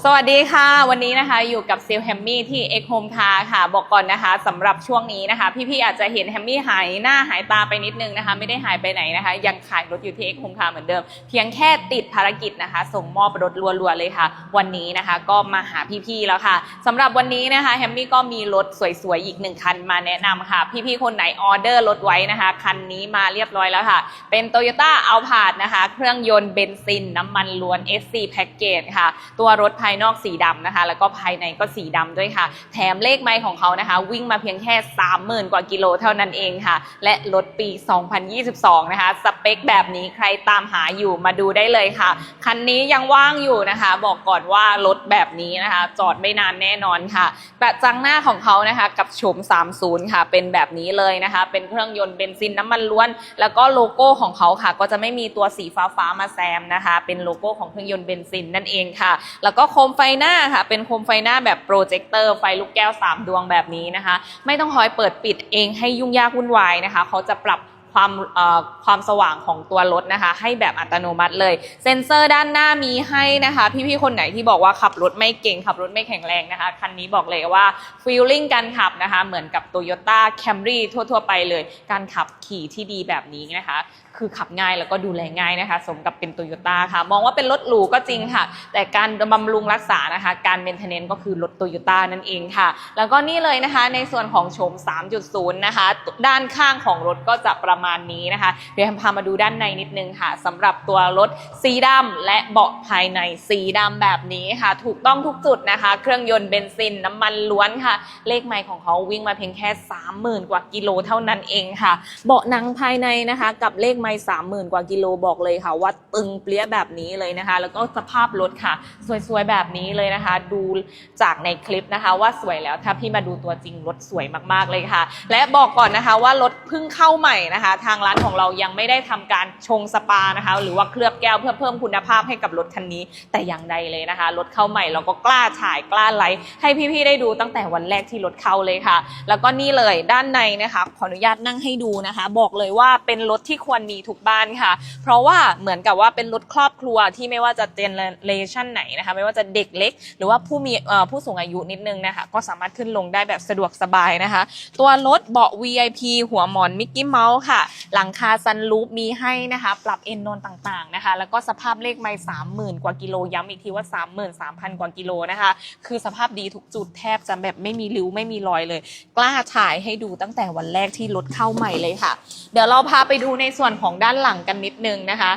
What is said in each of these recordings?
สวัสดีค่ะ วันนี้นะคะอยู่กับซิลแฮมมี่ที่ X Home Car ค่ะ บอกก่อนนะคะสำหรับช่วงนี้นะคะ พี่ๆอาจจะเห็นแฮมมี่หายหน้าหายตาไปนิดนึงนะคะ ไม่ได้หายไปไหนนะคะ ยังขายรถอยู่ที่ X Home Car เหมือนเดิม เพียงแค่ติดภารกิจนะคะ ส่งมอบรถรัวๆเลยค่ะ วันนี้นะคะก็มาหาพี่ๆแล้วค่ะสำหรับวันนี้นะคะแฮมมี่ก็มีรถสวยๆอีกหนึ่งคันมาแนะนำค่ะ พี่ๆคนไหนออเดอร์รถไว้นะคะคันนี้มาเรียบร้อยแล้วค่ะ เป็น Toyota a l p a r d นะคะ เครื่องยนต์เบนซิน น้ำมันล้วน SC Package ค่ะ ตัวรถภายนอกสีดำนะคะ แล้วก็ภายในก็สีดำด้วยค่ะ แถมเลขไมล์ของเขานะคะ วิ่งมาเพียงแค่ 30,000 กว่ากิโลเท่านั้นเองค่ะ และรถปี 2022 นะคะ สเปคแบบนี้ใครตามหาอยู่มาดูได้เลยค่ะ คันนี้ยังว่างอยู่นะคะ บอกก่อนว่ารถแบบนี้นะคะ จอดไม่นานแน่นอนค่ะ กระจังหน้าของเขานะคะ กับโฉม 30 ค่ะ เป็นแบบนี้เลยนะคะ เป็นเครื่องยนต์เบนซินน้ำมันล้วน แล้วก็โลโก้ของเขาค่ะ ก็จะไม่มีตัวสีฟ้าฟ้าๆมาแซมนะคะ เป็นโลโก้ของเครื่องยนต์เบนซินนั่นเองค่ะ แล้วก็โคมไฟหน้าค่ะ เป็นโคมไฟหน้าแบบโปรเจคเตอร์ไฟลูกแก้ว 3 ดวงแบบนี้นะคะ ไม่ต้องคอยเปิดปิดเองให้ยุ่งยากวุ่นวายนะคะ เขาจะปรับ ความความสว่างของตัวรถนะคะ ให้แบบอัตโนมัติเลย เซ็นเซอร์ด้านหน้ามีให้นะคะ พี่ๆคนไหนที่บอกว่าขับรถไม่เก่ง ขับรถไม่แข็งแรงนะคะ คันนี้บอกเลยว่าฟีลลิ่งการขับนะคะ เหมือนกับ Toyota Camry ทั่ว ๆ ไปเลย การขับขี่ที่ดีแบบนี้นะคะ คือขับง่ายแล้วก็ดูแลง่ายนะคะ สมกับเป็นโตโยต้าค่ะ มองว่าเป็นรถหรูก็จริงค่ะ แต่การบำรุงรักษานะคะ การเมนเทนเนนก็คือรถโตโยต้านั่นเองค่ะ แล้วก็นี่เลยนะคะในส่วนของโฉม 3.0 นะคะ ด้านข้างของรถก็จะประมาณนี้นะคะ เดี๋ยวพามาดูด้านในนิดนึงค่ะสำหรับตัวรถสีดำและเบาะภายในสีดำแบบนี้ค่ะ ถูกต้องทุกจุดนะคะ เครื่องยนต์เบนซินน้ำมันล้วนค่ะ เลขไมล์ของเขาวิ่งมาเพียงแค่ 30,000 กว่ากิโลเท่านั้นเองค่ะ เบาะหนังภายในนะคะ กับเลขไมล์30,000 กว่ากิโลบอกเลยค่ะ ว่าตึงเปรี้ยแบบนี้เลยนะคะ แล้วก็สภาพรถค่ะ สวยๆแบบนี้เลยนะคะ ดูจากในคลิปนะคะ ว่าสวยแล้วถ้าพี่มาดูตัวจริงรถสวยมากๆเลยค่ะ และบอกก่อนนะคะว่ารถเพิ่งเข้าใหม่นะคะทางร้านของเรายังไม่ได้ทำการชงสปานะคะ หรือว่าเคลือบแก้วเพื่อเพิ่มคุณภาพให้กับรถคันนี้ แต่อย่างใดเลยนะคะ รถเข้าใหม่เราก็กล้าฉายกล้าไลฟ์ให้พี่ๆได้ดูตั้งแต่วันแรกที่รถเข้าเลยค่ะ แล้วก็นี่เลยด้านในนะคะขออนุญาตนั่งให้ดูนะคะ บอกเลยว่าเป็นรถที่ควรมีทุกบ้านค่ะ เพราะว่าเหมือนกับว่าเป็นรถครอบครัวที่ไม่ว่าจะเจเนเรชันไหนนะคะ ไม่ว่าจะเด็กเล็ก หรือว่าผู้มีผู้สูงอายุนิดนึงนะคะ ก็สามารถขึ้นลงได้แบบสะดวกสบายนะคะ ตัวรถเบาะ VIP หัวหมอนมิกกี้เมาส์ค่ะหลังคาซันรูปมีให้นะคะ ปรับเอนนอนต่างๆนะคะ แล้วก็สภาพเลขไม้สามหมื่นกว่ากิโลย้ำอีกทีว่า33,000กว่ากิโลนะคะ คือสภาพดีทุกจุดแทบจะแบบไม่มีริ้วไม่มีรอยเลย กล้าถ่ายให้ดูตั้งแต่วันแรกที่รถเข้าใหม่เลยค่ะ เดี๋ยวเราพาไปดูในส่วนของด้านหลังกันนิดนึงนะคะ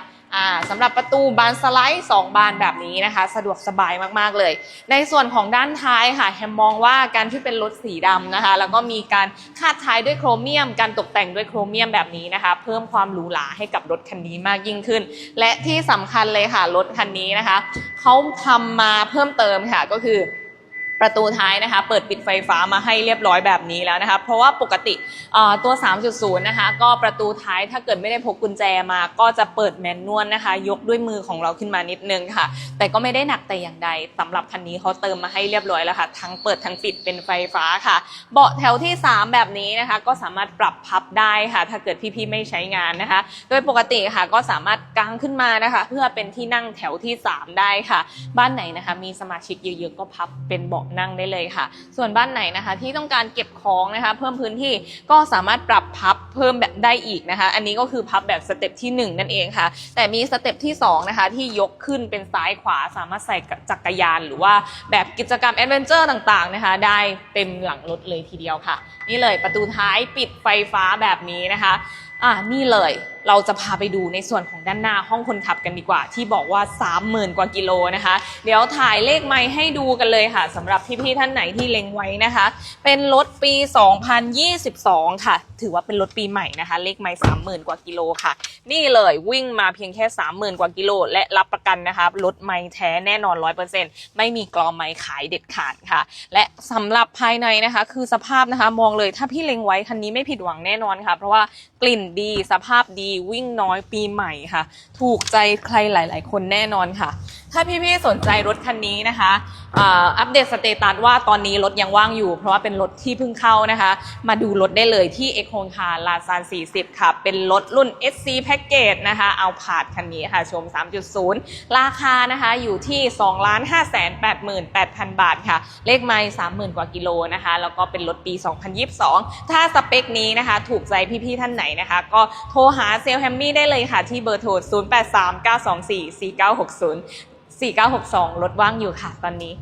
สำหรับประตูบานสไลด์ 2 บานแบบนี้นะคะ สะดวกสบายมากๆเลย ในส่วนของด้านท้ายค่ะแฮมมองว่าการที่เป็นรถสีดำนะคะ แล้วก็มีการคาดท้ายด้วยโครเมียม การตกแต่งด้วยโครเมียมแบบนี้นะคะ เพิ่มความหรูหราให้กับรถคันนี้มากยิ่งขึ้น และที่สำคัญเลยค่ะรถคันนี้นะคะเขาทำมาเพิ่มเติมค่ะก็คือ ประตูท้ายนะคะเปิดปิดไฟฟ้ามาให้เรียบร้อยแบบนี้แล้วนะคะเพราะว่าปกติตัว 3.0 นะคะก็ประตูท้ายถ้าเกิดไม่ได้พกกุญแจมาก็จะเปิดแมนนวลนะคะ ยกด้วยมือของเราขึ้นมานิดนึงค่ะ แต่ก็ไม่ได้หนักแต่อย่างใดสำหรับคันนี้เขาเติมมาให้เรียบร้อยแล้วค่ะ ทั้งเปิดทั้งปิดเป็นไฟฟ้าค่ะ เบาะแถวที่ 3 แบบนี้นะคะ ก็สามารถปรับพับได้ค่ะ ถ้าเกิดพี่ๆไม่ใช้งานนะคะ โดยปกติค่ะก็สามารถกางขึ้นมานะคะ เพื่อเป็นที่นั่งแถวที่ 3 ได้ค่ะ บ้านไหนนะคะ มีสมาชิกเยอะๆก็พับเป็นเบาะนั่งได้เลยค่ะ ส่วนบ้านไหนนะคะ ที่ต้องการเก็บของนะคะ เพิ่มพื้นที่ก็สามารถปรับพับเพิ่มแบบได้อีกนะคะ อันนี้ก็คือพับแบบสเต็ปที่ 1 นั่นเองค่ะ แต่มีสเต็ปที่2นะคะที่ยกขึ้นเป็นซ้ายขวาสามารถใส่จักรยาน หรือว่าแบบกิจกรรมแอดเวนเจอร์ต่างๆนะคะ ได้เต็มหลังรถเลยทีเดียวค่ะ นี่เลยประตูท้ายปิดไฟฟ้าแบบนี้นะคะอ่านี่เลย เราจะพาไปดูในส่วนของด้านหน้าห้องคนขับกันดีกว่า ที่บอกว่า 30,000 กว่ากิโลนะคะ เดี๋ยวถ่ายเลขไม้ให้ดูกันเลยค่ะสำหรับพี่ๆท่านไหนที่เล็งไว้นะคะ เป็นรถปี 2022 ค่ะ ถือว่าเป็นรถปีใหม่นะคะ เลขไม้30,000 กว่ากิโลค่ะ นี่เลยวิ่งมาเพียงแค่ 30,000 กว่ากิโล และรับประกันนะคะรถไม้แท้แน่นอน 100%ไม่มีกรอไม้ขายเด็ดขาดค่ะ และสำหรับภายในนะคะ คือสภาพนะคะมองเลยถ้าพี่เล็งไว้คันนี้ไม่ผิดหวังแน่นอนค่ะ เพราะว่ากลิ่นดีสภาพดีวิ่งน้อยปีใหม่ค่ะ ถูกใจใครหลาย ๆ คนแน่นอนค่ะ ถ้าพี่ๆสนใจรถคันนี้นะคะอัปเดตสเตตัสว่าตอนนี้รถยังว่างอยู่ เพราะว่าเป็นรถที่เพิ่งเข้านะคะ มาดูรถได้เลยที่ e x h o n c a r ลาซาน 40 ค่ะ เป็นรถรุ่น SC Package นะคะเอาผาดคันนี้ค่ะชม 3.0 ราคานะคะอยู่ที่ 2 5 8 8 0 0 0 บาทค่ะ เลขไมล์30,000 กว่ากิโลนะคะ แล้วก็เป็นรถปี 2022 ถ้าสเปคนี้นะคะ ถูกใจพี่ๆท่านไหนนะคะ ก็โทรหาเซลแฮมมี่ได้เลยค่ะ ที่เบอร์โทร 0839244960 4962 รถว่างอยู่ค่ะตอนนี้